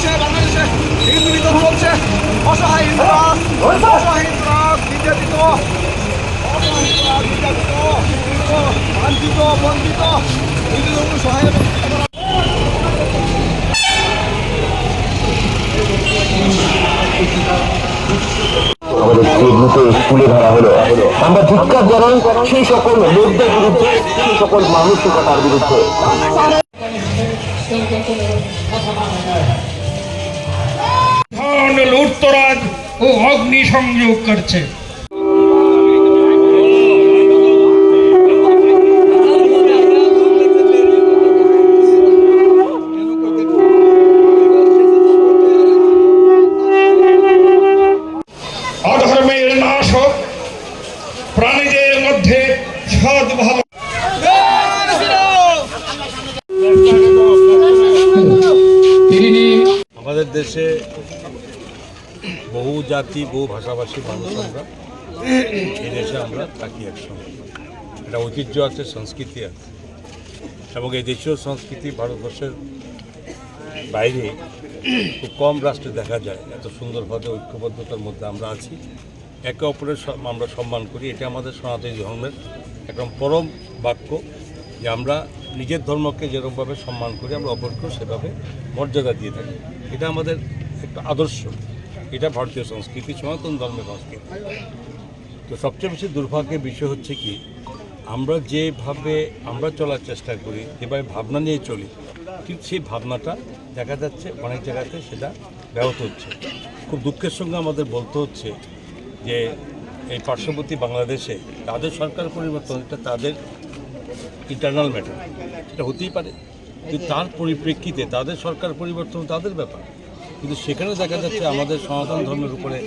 হচ্ছে বাংলাদেশে নিধন হচ্ছে অসহায় হিন্দুরা অসহায় হিন্দুরা নির্যাতিত নির্যাতিত বঞ্চিত হিন্দুদের সহায় আমরা ধিক্কার জানাই সেই সকল লোকদের বিরুদ্ধে, সেই সকল মানসিকতার বিরুদ্ধে। ও অগ্নি সংযোগ করছে। অধর্মের নাশ প্রাণীদের মধ্যে সদ্ভাব বহু জাতি, বহু ভাষাভাষী মানুষ আমরা, এই দেশে আমরা থাকি একসঙ্গে। একটা ঐতিহ্য আছে, সংস্কৃতি আছে। এবং এই দেশীয় সংস্কৃতি ভারতবর্ষের বাইরে খুব কম রাষ্ট্রে দেখা যায়। এত সুন্দরভাবে, ঐক্যবদ্ধতার মধ্যে আমরা আছি। একে অপরের আমরা সম্মান করি। এটা আমাদের সনাতনী ধর্মের একদম পরম বাক্য যে আমরা নিজের ধর্মকে যেরকমভাবে সম্মান করি, আমরা অপরকেও সেভাবে মর্যাদা দিয়ে থাকি। এটা আমাদের একটা আদর্শ। এটা ভারতীয় সংস্কৃতি, সনাতন ধর্মের সংস্কৃতি। তো সবচেয়ে বেশি দুর্ভাগ্যের বিষয় হচ্ছে কি, আমরা যেভাবে আমরা চলার চেষ্টা করি, যেভাবে ভাবনা নিয়ে চলি, ঠিক সেই ভাবনাটা দেখা যাচ্ছে, অনেক জায়গাতে সেটা ব্যাহত হচ্ছে। খুব দুঃখের সঙ্গে আমাদের বলতে হচ্ছে যে, এই পার্শ্ববর্তী বাংলাদেশে তাদের সরকার পরিবর্তন, এটা তাদের ইন্টারনাল ম্যাটার এটা হতেই পারে। কিন্তু তার পরিপ্রেক্ষিতে তাদের সরকার পরিবর্তন তাদের ব্যাপার। কিন্তু সেখানে দেখা যাচ্ছে আমাদের সনাতন ধর্মের উপরে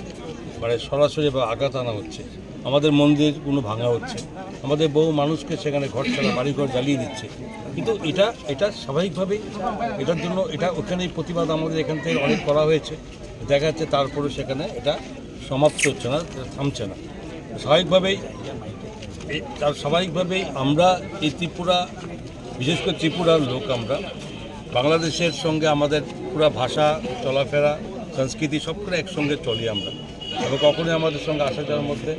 মানে সরাসরি বা আঘাত আনা হচ্ছে। আমাদের মন্দিরগুলো ভাঙা হচ্ছে। আমাদের বহু মানুষকে সেখানে ঘর ছাড়া, বাড়িঘর জ্বালিয়ে দিচ্ছে। কিন্তু এটা এটা স্বাভাবিকভাবেই এটার জন্য এটা ওখানেই প্রতিবাদ আমাদের এখান থেকে অনেক করা হয়েছে। দেখা যাচ্ছে তারপরে সেখানে এটা সমাপ্ত হচ্ছে না থামছে না। স্বাভাবিকভাবেই তার স্বাভাবিকভাবেই আমরা এই ত্রিপুরা, বিশেষ করে ত্রিপুরার লোক আমরা বাংলাদেশের সঙ্গে আমাদের পুরা ভাষা, চলাফেরা, সংস্কৃতি সব করে একসঙ্গে চলি আমরা। এবং কখনোই আমাদের সঙ্গে আসা যাওয়ার মধ্যে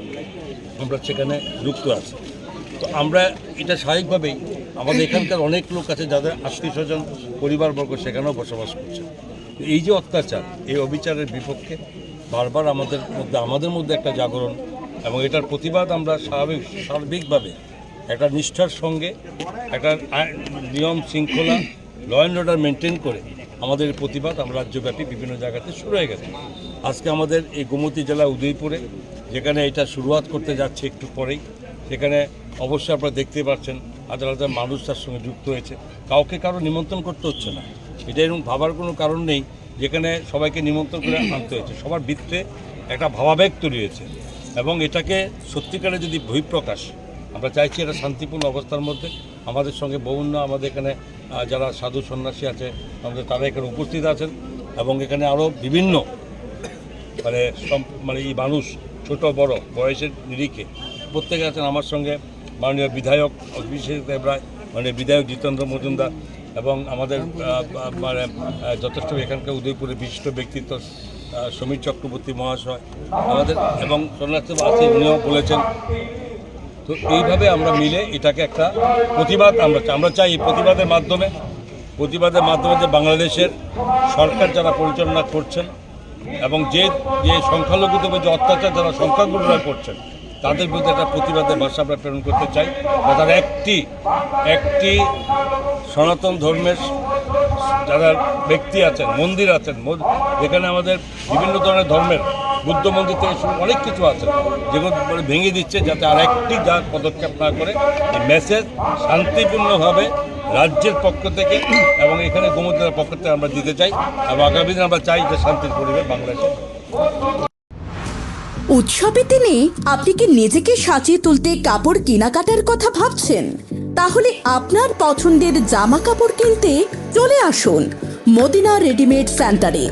আমরা সেখানে যুক্ত আছি। তো আমরা এটা স্বাভাবিকভাবেই আমাদের এখানকার অনেক লোক আছে যাদের আত্মীয় স্বজন পরিবারবর্গ সেখানেও বসবাস করছে। এই যে অত্যাচার, এই অবিচারের বিপক্ষে বারবার আমাদের মধ্যে আমাদের মধ্যে একটা জাগরণ এবং এটার প্রতিবাদ আমরা স্বাভাবিক, সার্বিকভাবে একটা নিষ্ঠার সঙ্গে, একটা নিয়ম, শৃঙ্খলা ল অ্যান্ড অর্ডার মেনটেন করে আমাদের প্রতিবাদ আমরা রাজ্যব্যাপী বিভিন্ন জায়গাতে শুরু হয়ে গেছে। আজকে আমাদের এই গোমতী জেলা উদয়পুরে, যেখানে এটা শুরুয়াত করতে যাচ্ছে একটু পরেই, সেখানে অবশ্যই আপনারা দেখতে পাচ্ছেন হাজার হাজার মানুষ তার সঙ্গে যুক্ত হয়েছে। কাউকে কারও নিমন্ত্রণ করতে হচ্ছে না। এটা এরকম ভাবার কোনো কারণ নেই, যেখানে সবাইকে নিমন্ত্রণ করে আনতে হয়েছে। সবার ভিত্তিতে একটা ভাবাবেগ তৈরি হয়েছে এবং এটাকে সত্যিকারে যদি বহিঃপ্রকাশ, আমরা চাইছি এটা শান্তিপূর্ণ অবস্থার মধ্যে, আমাদের সঙ্গে বহুন্য আমাদের এখানে যারা সাধু সন্ন্যাসী আছে, আমাদের তারা এখানে উপস্থিত আছেন এবং এখানে আরও বিভিন্ন মানে মানে এই মানুষ, ছোট, বড়, বয়সের নিরিখে প্রত্যেকে আছেন আমার সঙ্গে মাননীয় বিধায়ক অভিষেক দেবরায় মাননীয় বিধায়ক জিতেন্দ্র মজুমদার এবং আমাদের মানে যথেষ্ট এখানকার উদয়পুরের বিশিষ্ট ব্যক্তিত্ব সমীর চক্রবর্তী মহাশয় আমাদের এবং সন্ন্যাসী আছে, উনিও বলেছেন তো এইভাবে আমরা মিলে এটাকে একটা প্রতিবাদ আমরা। আমরা চাই এই প্রতিবাদের মাধ্যমে প্রতিবাদের মাধ্যমে যে বাংলাদেশের সরকার যারা পরিচালনা করছেন এবং যে যে সংখ্যালঘুদের যে অত্যাচার যারা সংখ্যাগুরুরা করছেন, তাদের বিরুদ্ধে একটা প্রতিবাদের ভাষা আমরা প্রেরণ করতে চাই বা তার একটি একটি সনাতন ধর্মের যারা ব্যক্তি আছেন, মন্দির আছেন যেখানে আমাদের বিভিন্ন ধরনের ধর্মের বুদ্ধ মন্দির থেকে শুরু অনেক কিছু আছে, যেগুলো মানে ভেঙে দিচ্ছে যাতে আর একটি যা পদক্ষেপ না করে। এই মেসেজ শান্তিপূর্ণভাবে রাজ্যের পক্ষ থেকে এবং এখানে গোমতীর পক্ষ থেকে আমরা দিতে চাই এবং আগামী দিন আমরা চাই যে শান্তির পরিবেশ বাংলাদেশে। উৎসবের দিনে আপনি কি নিজেকে সাজিয়ে তুলতে কাপড় কেনাকাটার কথা ভাবছেন? তাহলে আপনার পছন্দের জামা কাপড় কিনতে চলে আসুন মদিনা রেডিমেড সেন্টারে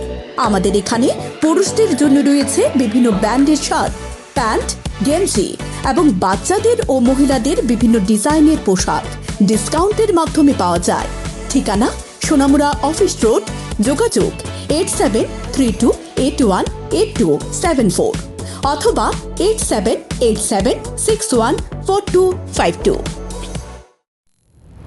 আমাদের এখানে পুরুষদের জন্য রয়েছে বিভিন্ন ব্র্যান্ডের শার্ট, প্যান্ট, গেঞ্জি এবং বাচ্চাদের ও মহিলাদের বিভিন্ন ডিজাইনের পোশাক ডিসকাউন্টের মাধ্যমে পাওয়া যায়। ঠিকানা সোনামুড়া অফিস রোড, যোগাযোগ eight seven three two eight one eight two seven four অথবা eight seven eight seven six one four two five two.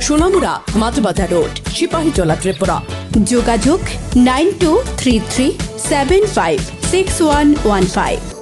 Sonamura Matbazar road Sipahi Sipahijala Tripura. যোগাযোগ nine two three three seven five six one one five.